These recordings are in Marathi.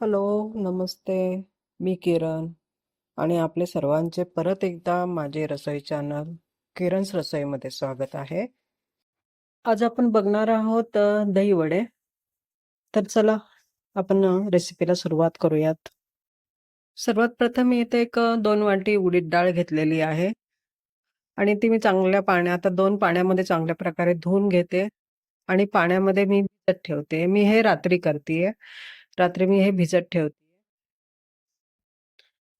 हॅलो, नमस्ते. मी किरण आणि आपले सर्वांचे परत एकदा माझे रसोई चॅनल किरण's रसोईमध्ये स्वागत आहे. आज आपण बघणार आहोत दही वडे. तर चला आपण रेसिपीला सुरुवात करूयात. सर्वात प्रथम मी इथे एक दोन वाटी उडीद डाळ घेतलेली आहे आणि ती मी चांगल्या पाण्यात दोन पाण्यामध्ये चांगल्या प्रकारे धुवून घेते आणि पाण्यामध्ये मी भिजत ठेवते. मी हे रात्री करते रात्री मी हे भिजत ठेवते.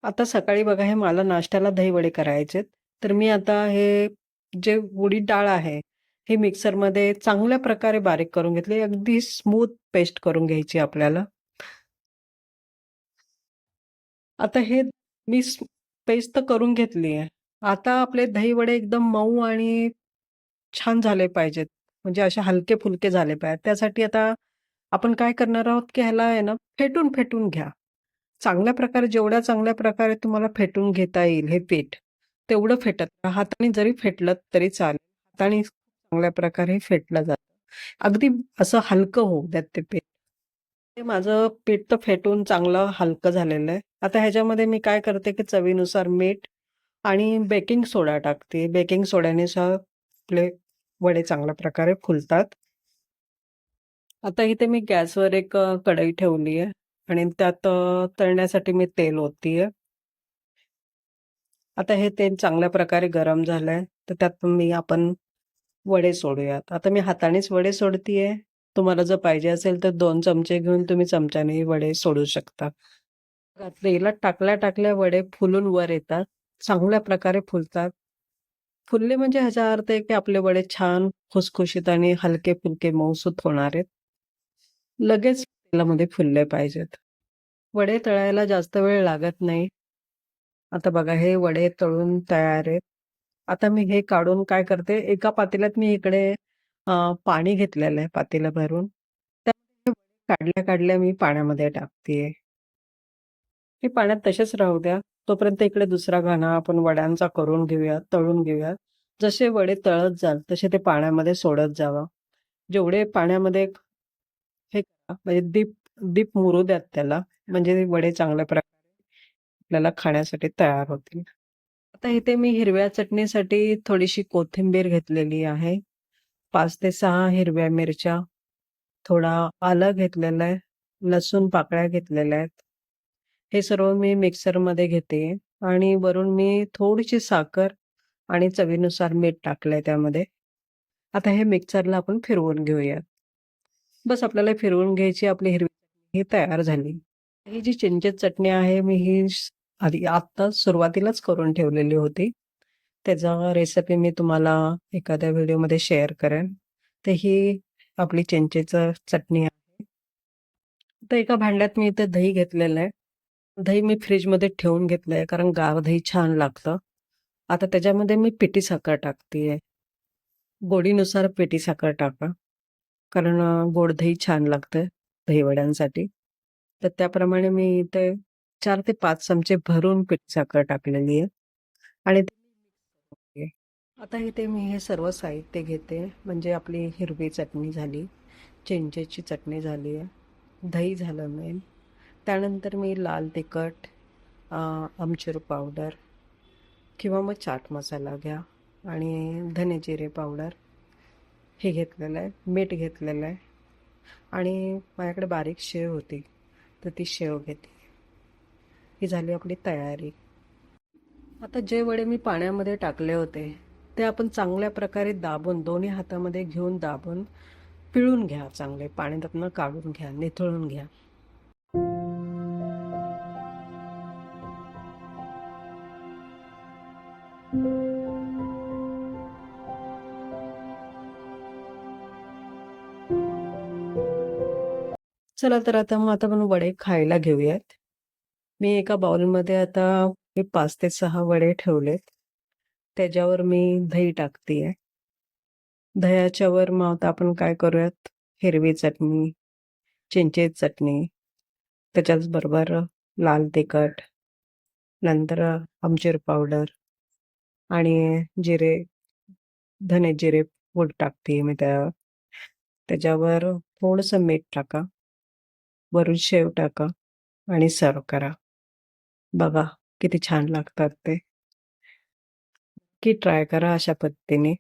आता सकाळी बघा हे मला नाश्त्याला दही वडे करायचेत. तर मी आता हे जे उडीद डाळ आहे, हे मिक्सरमध्ये चांगल्या प्रकारे बारीक करून घेतली. अगदी स्मूथ पेस्ट करून घ्यायची आपल्याला. आता हे मी पेस्ट तर करून घेतली आहे. आता आपले दही वडे एकदम मऊ आणि छान झाले पाहिजेत. म्हणजे असे हलके-फुलके झाले पाहिजेत. त्यासाठी आता आपण काय करणार आहोत, की ह्याला आहे ना फेटून-फेटून घ्या. चांगल्या प्रकारे जेवढ्या चांगल्या प्रकारे तुम्हाला फेटून घेता येईल हे पीठ, तेवढं फेटत हाताने जरी फेटलं तरी चालेल. हाताने चांगल्या प्रकारे फेटलं जातं. अगदी असं हलकं होऊ द्यात ते पीठ. ते माझं पीठ तर फेटून चांगलं हलकं झालेलं आहे. आता ह्याच्यामध्ये मी काय करते, की चवीनुसार मीठ आणि बेकिंग सोडा टाकते. बेकिंग सोड्याने आपले वडे चांगल्या प्रकारे फुलतात. आता इथे मी गॅसवर एक अ, कढई ठेवली आहे आणि त्यात अ, तळण्यासाठी मी तेल ओततीये. आता हे तेल चांगल्या प्रकारे गरम झालंय, तर त्यात मी आपण वडे सोडूयात. आता मी हातानेच वडे सोडतीये. तुम्हाला जर पाहिजे असेल तर 2 चमचे घेऊन तुम्ही चमच्याने वडे सोडू शकता. तेलात टाकल्या-टाकल्या वडे फुलून वर येतात. चांगल्या प्रकारे फुलतात. फुलले म्हणजे ह्याचा अर्थ आहे, की आपले वडे छान खुसखुशीत आणि हलके-फुलके मऊसूत होणार आहेत. लगेच तेलामध्ये फुलले पाहिजेत. वडे तळायला जास्त वेळ लागत नाही. आता बघा हे वडे तळून तयार आहेत. आता मी हे काढून काय करते, एका पातेल्यात मी इकडे पाणी घेतलेलं आहे पातेलं भरून. त्यामध्ये काढल्या-काढल्या मी पाण्यामध्ये टाकते हे पाण्यात तसेच राहू द्या. तोपर्यंत इकडे दुसरा घाणा आपण वड्यांचा करून घेऊया, तळून घेऊया. जसे वडे तळत जाल, तसे ते पाण्यामध्ये सोडत जावं जेवढे पाण्यामध्ये म्हणजे दीप दीप मुरू द्यात त्याला. म्हणजे वडे चांगल्या प्रकारे आपल्याला खाण्यासाठी तयार होतील. आता इथे मी हिरव्या चटणीसाठी थोडीशी कोथिंबीर घेतलेली आहे. पाच ते सहा हिरव्या मिरच्या, थोडा आलं घेतलेलं आहे, लसूण पाकळ्या घेतलेल्या आहेत. हे सर्व मी मिक्सरमध्ये घेते आणि वरून मी थोडीशी साखर आणि चवीनुसार मीठ टाकलंय त्यामध्ये. आता हे मिक्सरला आपण फिरवून घेऊयात. बस आपल्याला फिरवून घ्यायची आपली हिरवी चटणी ही तयार झाली. ही जी चिंचेत चटणी आहे, मी ही आधी आत्ताच सुरुवातीलाच करून ठेवलेली होती. त्याचा रेसिपी मी तुम्हाला एखाद्या व्हिडिओमध्ये शेअर करेन. तर ही आपली चिंचेचं चटणी आहे. तर एका भांड्यात मी इथे दही घेतलेलं आहे. दही मी फ्रीजमध्ये ठेवून घेतलंय, कारण गार दही छान लागतं. आता त्याच्यामध्ये मी पिठी साखर टाकते गोडीनुसार पिठी साखर टाका. कारण गोड दही छान लागतं दहीवड्यांसाठी तर त्याप्रमाणे मी इथे चार ते पाच चमचे भरून पीठ साखर टाकलेली आहे आणि आता इथे मी हे सर्व साहित्य घेते. म्हणजे आपली हिरवी चटणी झाली, चिंचेची चटणी झाली आहे, दही झालं मेन. त्यानंतर मी लाल तिखट, आमचूर पावडर किंवा मग चाट मसाला घ्या आणि धने जिरे पावडर हे घेतलेलं आहे. मीठ घेतलेलं आहे आणि माझ्याकडे बारीक शेव होती, तर ती शेव घेते. ही झाली आपली तयारी. आता जे वडे मी पाण्यामध्ये टाकले होते, ते आपण चांगल्या प्रकारे दाबून दोन्ही हातामध्ये घेऊन दाबून पिळून घ्या चांगले. पाणी त्यातनं काढून घ्या, निथळून घ्या. चला तर आता मग आता आपण वडे खायला घेऊयात. मी एका बाउलमध्ये आता हे पाच ते सहा वडे ठेवलेत. त्याच्यावर मी दही टाकतीये. दह्याच्या वर मग आता आपण काय करूयात, हिरवी चटणी, चिंचेची चटणी, त्याच्याच बरोबर लाल तिखट, नंतर आमचीर पावडर आणि जिरे, धने जिरे पूड टाकते मी त्या त्याच्यावर थोडंसं मीठ टाका. वरून शेव टाका आणि सर्व करा. बघा किती छान लागतात ते. की ट्राय करा अशा पद्धतीने.